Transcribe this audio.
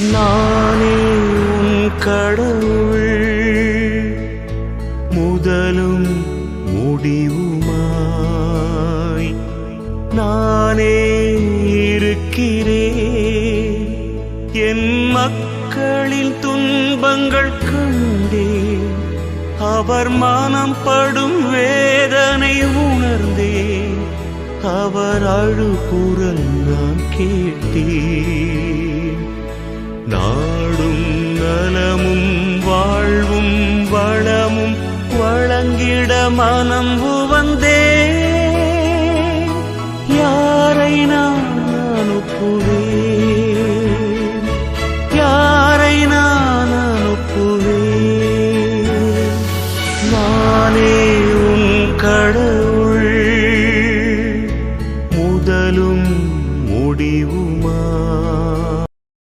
நானே உன் கடவுள். முதலும் முடிவுமாய் நானே இருக்கிறேன். என் மக்களின் துன்பங்கள் கண்டேன். அவர் மனம் படும் வேதனை உணர்ந்தேன். அவர் அழுகுரல் நான் கேட்டேன். விட மனம் உவந்தே. யாரை நான் அனுப்புவேன்? யாரை நான் அனுப்புவேன்? நானே உன் கடவுள். முடிவுமா?